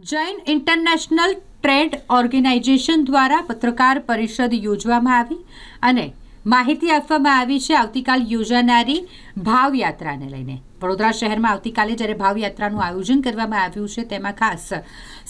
Jain international trade organisation દ્વારા પત્રકાર પરિષદ યોજવામાં આવી અને માહિતી આપવામાં આવી છે. આવતીકાલ યોજાનારી ભાવયાત્રાને લઈને. વડોદરા શહેરમાં આવતીકાલે જ્યારે ભાવયાત્રાનું આયોજન કરવામાં આવ્યું છે, તેમાં ખાસ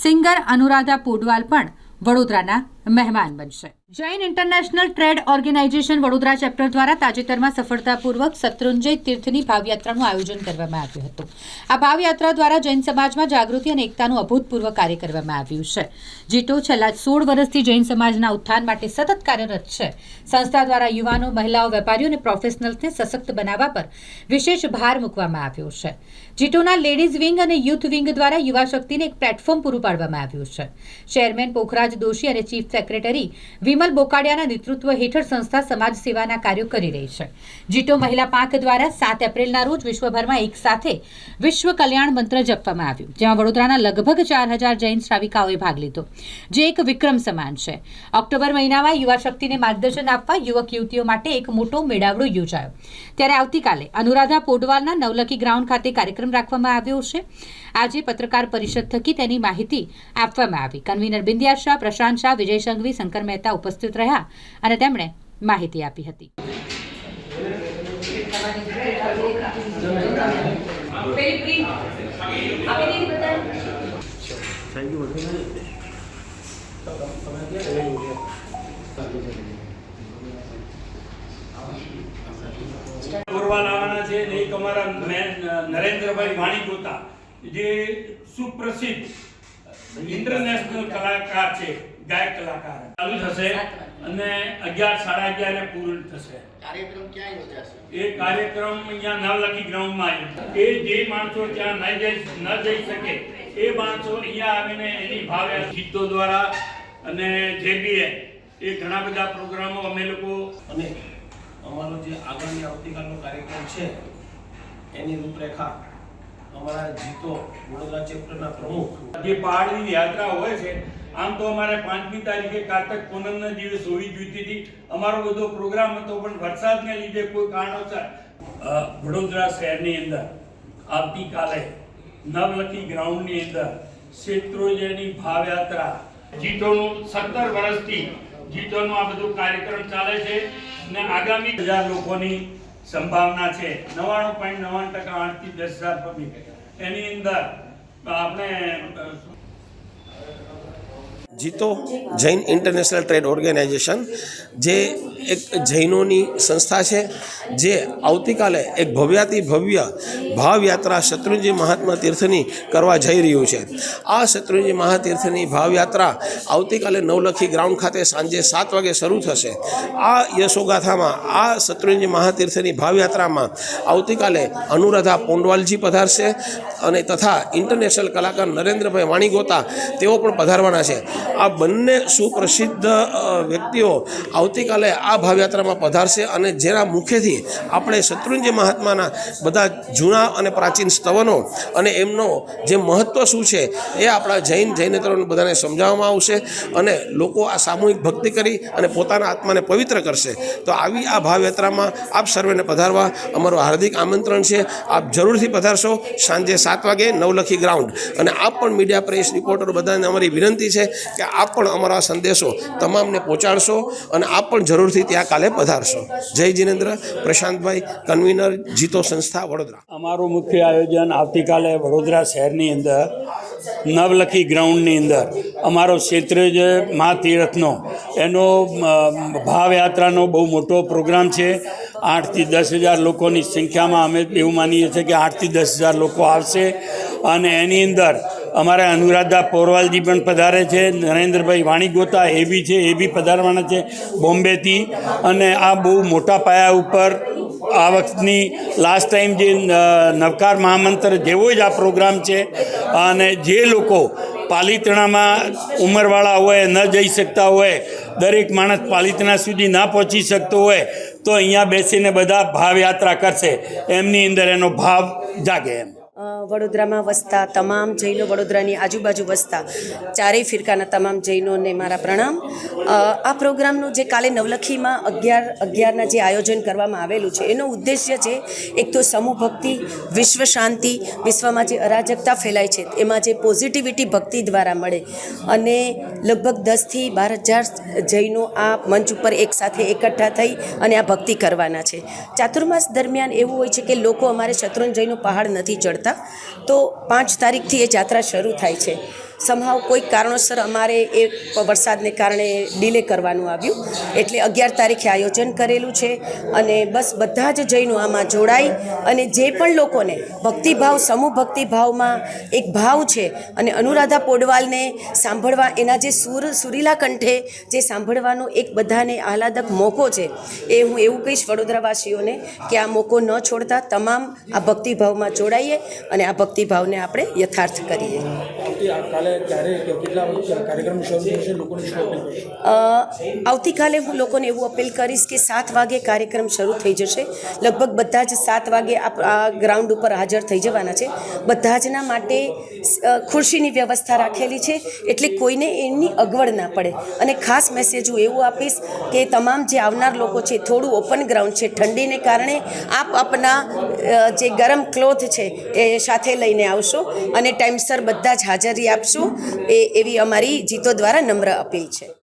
સિંગર અનુરાધા પોડવાલ પણ વડોદરાના મહેમાન બનશે. Jain international trade organisation Vadodara chapter દ્વારા તાજેતરમાં સફળતાપૂર્વક શત્રુંજય તીર્થની ભાવયાત્રાનું આયોજન કરવામાં આવ્યું હતું. આ ભાવયાત્રા દ્વારા જૈન સમાજમાં જાગૃતિ અને એકતાનું અભૂતપૂર્વ કાર્ય કરવામાં આવ્યું છે. જીટો છેલ્લા સોળ વર્ષથી જૈન સમાજના ઉત્થાન માટે સતત કાર્યરત છે. સંસ્થા દ્વારા યુવાનો, મહિલાઓ, વેપારીઓ અને પ્રોફેશનલ્સને સશક્ત બનાવવા પર વિશેષ ભાર મૂકવામાં આવ્યો છે. જીટોના લેડીઝ વિંગ અને યુથ વિંગ દ્વારા યુવા શક્તિને એક પ્લેટફોર્મ પૂરું પાડવામાં આવ્યું છે. ચેરમેન પોખરાજ દોશી અને ચીફ સેક્રેટરી વિમલ બોકાડિયાના નેતૃત્વ હેઠળ સંસ્થા સમાજ સેવાના કાર્યો કરી રહી છે. જીટો મહિલા પાંખ દ્વારા સાત એપ્રિલના રોજ વિશ્વભરમાં એક સાથે વિશ્વ કલ્યાણ મંત્ર જપવામાં આવ્યું, જેમાં વડોદરાના લગભગ ચાર હજાર જૈન શ્રાવિકાઓએ ભાગ લીધો, જે એક વિક્રમ સમાન છે. ઓક્ટોબર મહિનામાં યુવા શક્તિને માર્ગદર્શન આપવા યુવક યુવતીઓ માટે એક મોટો મેળાવડો યોજાયો. ત્યારે આવતીકાલે અનુરાધા પોડવાલના નવલખી ગ્રાઉન્ડ ખાતે કાર્યક્રમ રાખવામાં આવ્યો છે. આજે પત્રકાર પરિષદ થકી તેની માહિતી આપવામાં આવી. કન્વીનર બિંદિયા શાહ, પ્રશાંત શાહ, વિજય સંઘવી શંકર મહેતા ઉપસ્થિત રહ્યા અને તેમણે માહિતી આપી હતી. પૂરવા છે એક અમારા નરેન્દ્રભાઈ વાણી ગોતા જે સુપ્રસિદ્ધ ઇન્ટરનેશનલ કલાકાર છે. ગાયક કલાકાર. ચાલુ થશે અને અગિયાર સાડા અગિયારે પૂર્ણ થશે. કાર્યક્રમ ક્યાં યોજાશે? એ કાર્યક્રમ અહીંયા નવલખી ગ્રાઉન્ડમાં એ જે માણસો ત્યાં ન જઈ ન જઈ શકે એ માણસો અહીંયા આવીને એની ભાવે ગીતો દ્વારા અને જે બી એ એ ઘણા બધા પ્રોગ્રામો અમે લોકો અને અમારો જે આગામી આવતીકાલનો કાર્યક્રમ છે એની રૂપરેખા અમારા જીતો વડોદરા ચેપ્ટરના પ્રમુખ. જે પહાડની યાત્રા હોય છે આમ તો અમારે પાંચમી તારીખે કારતક પૂનમના દિવસ હોવી જોઈતી હતી. અમારો બધો પ્રોગ્રામ હતો, પણ વરસાદને લીધે કોઈ કારણોસર વડોદરા શહેરની અંદર આવતીકાલે નવલખી ગ્રાઉન્ડની અંદર શેત્રુંજયની ભાવયાત્રા. જીતોનું સત્તર વર્ષથી નું આ બધું કાર્યક્રમ ચાલે છે અને આગામી હજાર લોકોની સંભાવના છે. નવાણું પોઈન્ટ નવ્વાણું ટકા આઠથી દસ હજાર પબ્લિક. એની અંદર આપણે JITO Jain international trade organisation, જે એક જૈનોની સંસ્થા છે, જે આવતીકાલે એક ભવ્યાતિ ભવ્ય ભાવયાત્રા શત્રુંજી મહાત્મા તીર્થની કરવા જઈ રહ્યું છે. આ શત્રુંજી મહાતીર્થની ભાવયાત્રા આવતીકાલે નવલખી ગ્રાઉન્ડ ખાતે સાંજે સાત વાગે શરૂ થશે. આ યશોગાથામાં, આ શત્રુંજી મહાતીર્થની ભાવયાત્રામાં આવતીકાલે અનુરાધા પોંડવાલજી પધારશે અને તથા ઇન્ટરનેશનલ કલાકાર નરેન્દ્રભાઈ વાણી ગોતા તેઓ પણ પધારવાના છે. આ બંને સુપ્રસિદ્ધ વ્યક્તિઓ આવતીકાલે આ ભાવયાત્રામાં પધારશે અને જેના મુખેથી આપણે શત્રુંજય મહાત્માના બધા જૂના અને પ્રાચીન સ્તવનો અને એમનો જે મહત્ત્વ શું છે એ આપણા જૈન જૈનેતરોને બધાને સમજાવવામાં આવશે અને લોકો આ સામૂહિક ભક્તિ કરી અને પોતાના આત્માને પવિત્ર કરશે. તો આવી આ ભાવયાત્રામાં આપ સર્વેને પધારવા અમારું હાર્દિક આમંત્રણ છે. આપ જરૂરથી પધારશો. સાંજે સાત વાગે નવલખી ગ્રાઉન્ડ. અને આપ પણ મીડિયા પ્રેસ રિપોર્ટરો બધાને અમારી વિનંતી છે કે આપ પણ અમારા સંદેશો તમામને પહોંચાડશો અને આપ પણ જરૂરથી ત્યાં કાલે પધારશો. જય જીનેન્દ્ર, પ્રશાંતભાઈ, કન્વીનર, જીતો સંસ્થા વડોદરા. અમારું મુખ્ય આયોજન આવતીકાલે વડોદરા શહેરની અંદર, નવલખી ગ્રાઉન્ડની અંદર, અમારો ક્ષેત્ર જે મહાતીરથનો એનો ભાવયાત્રાનો બહુ મોટો પ્રોગ્રામ છે. આઠથી દસ હજાર લોકોની સંખ્યામાં અમે એવું માનીએ છીએ કે આઠથી દસ હજાર લોકો આવશે. અને એની અંદર અમારા અનુરાધા પોરવાલજી પણ પધારે છે, નરેન્દ્રભાઈ વાણી ગોતા એ બી છે, એ બી પધારવાના છે બોમ્બેથી. અને આ બહુ મોટા પાયા ઉપર આ વખતની લાસ્ટ ટાઈમ જે નવકાર મહામંત્ર જેવો જ આ પ્રોગ્રામ છે. અને જે લોકો પાલિતણામાં ઉંમરવાળા હોય, ન જઈ શકતા હોય, દરેક માણસ પાલિતણા સુધી ના પહોંચી શકતો હોય, તો અહીંયા બેસીને બધા ભાવયાત્રા કરશે. એમની અંદર એનો ભાવ જાગે એમ. વડોદરામાં વસતા તમામ જૈનો વડોદરાની આજુબાજુ વસતા ચારેય ફિરકાના તમામ જૈનોને મારા પ્રણામ. આ પ્રોગ્રામનું જે કાલે નવલખીમાં અગિયાર, અગિયારના જે આયોજન કરવામાં આવેલું છે, એનો ઉદ્દેશ્ય છે, એક તો સમૂહ ભક્તિ, વિશ્વ શાંતિ, વિશ્વમાં જે અરાજકતા ફેલાય છે, એમાં જે પોઝિટિવિટી ભક્તિ દ્વારા મળે. અને લગભગ દસથી બાર હજાર જૈનો આ મંચ ઉપર એકસાથે એકઠા થઈ અને આ ભક્તિ કરવાના છે. ચાતુર્માસ દરમિયાન એવું હોય છે કે લોકો અમારે શત્રુંજયનો પહાડ નથી ચડતા. તો પાંચ તારીખથી એ જાત્રા શરૂ થાય છે. સમહાવ કોઈક કારણોસર અમારે એ વરસાદને કારણે ડિલે કરવાનું આવ્યું. એટલે અગિયાર તારીખે આયોજન કરેલું છે અને બસ બધા જ જૈનો આમાં જોડાઈ અને જે પણ લોકોને ભક્તિભાવ, સમૂહ ભક્તિભાવમાં એક ભાવ છે અને અનુરાધા પોડવાલને સાંભળવા એના જે સુર, સુરીલા કંઠે જે સાંભળવાનો એક બધાને આહલાદક મોકો છે, એ હું એવું કહીશ વડોદરાવાસીઓને કે આ મોકો ન છોડતા તમામ આ ભક્તિભાવમાં જોડાઈએ અને આ ભક્તિભાવને આપણે યથાર્થ કરીએ. આવતીકાલે હું લોકોને એવું અપીલ કરીશ કે સાત વાગે કાર્યક્રમ શરૂ થઈ જશે. લગભગ બધા જ સાત વાગે આ ગ્રાઉન્ડ ઉપર હાજર થઈ જવાના છે. બધા જના માટે ખુરશીની વ્યવસ્થા રાખેલી છે એટલે કોઈને એની અગવડ ના પડે. અને ખાસ મેસેજ હું એવું આપીશ કે તમામ જે આવનાર લોકો છે, થોડું ઓપન ગ્રાઉન્ડ છે. ઠંડીને કારણે આપ આપના જે ગરમ ક્લોથ છે એ સાથે લઈને આવશો અને ટાઈમસર બધા જ હાજરી આપશો એ એવી અમારી જીતો દ્વારા નમ્ર અપીલ છે.